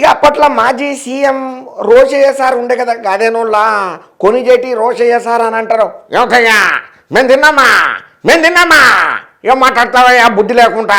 ఇక అప్పట్లో మాజీ సీఎం రోషయ్య సార్ ఉండే కదా అదేనోళ్ళ? కొనిజేటి రోషయ్య సార్ అని అంటారు. ఏమవుతాయ్యా మేము తిన్నామా? మేము తిన్నామా? ఏం మాట్లాడతావయ్యా బుద్ధి లేకుండా?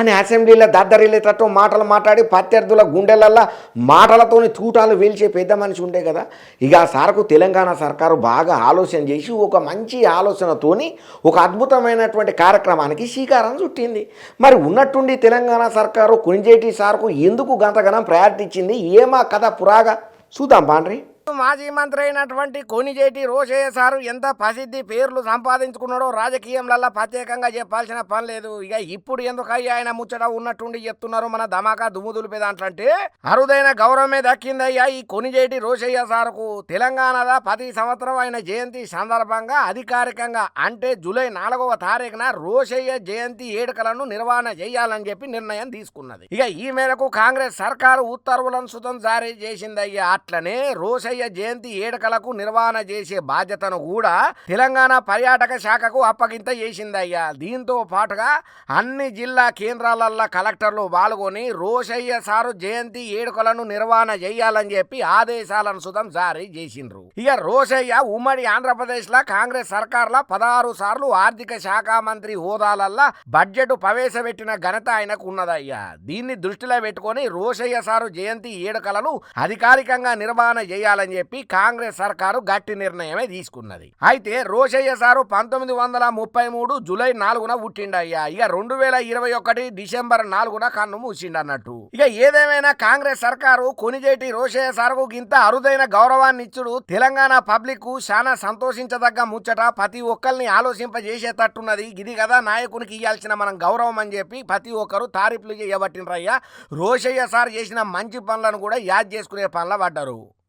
అని అసెంబ్లీలో దద్దరిల్లేటట్టు మాటలు మాట్లాడి ప్రత్యర్థుల గుండెలల్లో మాటలతోని తూటాలు వేల్చే పెద్ద మనిషి ఉండే కదా. ఇక ఆ సార్కు తెలంగాణ సర్కారు బాగా ఆలోచన చేసి ఒక మంచి ఆలోచనతోని ఒక అద్భుతమైనటువంటి కార్యక్రమానికి శ్రీకారం చుట్టింది. మరి ఉన్నట్టుండి తెలంగాణ సర్కారు కుంజేటి సార్కు ఎందుకు గంతగనం ప్రయారిటీ ఇచ్చింది ఏమా కథ పురాగా? చూద్దాం పాండ్రి. మాజీ మంత్రి అయినటువంటి కోనిజేటి రోషయ్య సారు ఎంత ప్రసిద్ధి పేర్లు సంపాదించుకున్నాడో రాజకీయంలో ప్రత్యేకంగా చెప్పాల్సిన పని లేదు. ఇక ఇప్పుడు ఎందుకు ఆయన ముచ్చట ఉన్నట్టుండి చెప్తున్నారు మన ధమాకా దుమ్ముదులు దులిపే అంటే అరుదైన గౌరవమే దక్కిందయ్యా ఈ కొనిజేటి రోషయ్య సారుకు. తెలంగాణలో ప్రతి సంవత్సరం ఆయన జయంతి సందర్భంగా అధికారికంగా అంటే జూలై నాలుగవ తారీఖున రోషయ్య జయంతి ఏడుకలను నిర్వహణ చేయాలని చెప్పి నిర్ణయం తీసుకున్నది. ఇక ఈ మేరకు కాంగ్రెస్ సర్కారు ఉత్తర్వులను సుతం జారీ చేసిందయ్యా. అట్లనే రోషయ్య జయంతి ఏడుకలకు నిర్వహణ చేసే బాధ్యతను కూడా తెలంగాణ పర్యాటక శాఖకు అప్పగింత చేసిందయ్యా. దీంతో పాటుగా అన్ని జిల్లా కేంద్రాలల్లో కలెక్టర్లు పాల్గొని రోషయ్య సారు జయంతి ఏడుకలను నిర్వహణ చేయాలని చెప్పి ఆదేశాలను సుతం జారీ చేసిండ్రు. ఇక రోషయ్య ఉమ్మడి ఆంధ్రప్రదేశ్లో కాంగ్రెస్ సర్కార్ల పదహారు సార్లు ఆర్థిక శాఖ మంత్రి హోదాలల్లా బడ్జెట్ ప్రవేశపెట్టిన ఘనత ఆయనకు ఉన్నదయ్యా. దీన్ని దృష్టిలో పెట్టుకొని రోషయ్య సారు జయంతి ఏడుకలను అధికారికంగా నిర్వహణ చేయాలని చెప్పి కాంగ్రెస్ సర్కారు గట్టి నిర్ణయమే తీసుకున్నది. అయితే రోషయ్య సారు పంతొమ్మిది వందల ముప్పై మూడు జూలై నాలుగున పుట్టిండయ్యా. ఇక రెండు వేల ఇరవై ఒకటి డిసెంబర్ నాలుగున కన్ను మూసిండు అన్నట్టు ఇక ఏదేమైనా కాంగ్రెస్ సర్కారు కొనిజేటి రోషయ్య సారుకు ఇంత అరుదైన గౌరవాన్ని ఇచ్చుడు తెలంగాణ పబ్లిక్కు చాలా సంతోషించదగ్గ ముచ్చట ప్రతి ఒక్కరిని ఆలోచింపజేసేటట్టున్నది. ఇది కదా నాయకునికి ఇవ్వాల్సిన మనం గౌరవం అని చెప్పి ప్రతి ఒక్కరు తారీఫ్లు చేయబట్టినరయ్యా రోషయ్య సార్ చేసిన మంచి పనులను కూడా యాద్ చేసుకునే పనుల పడ్డారు.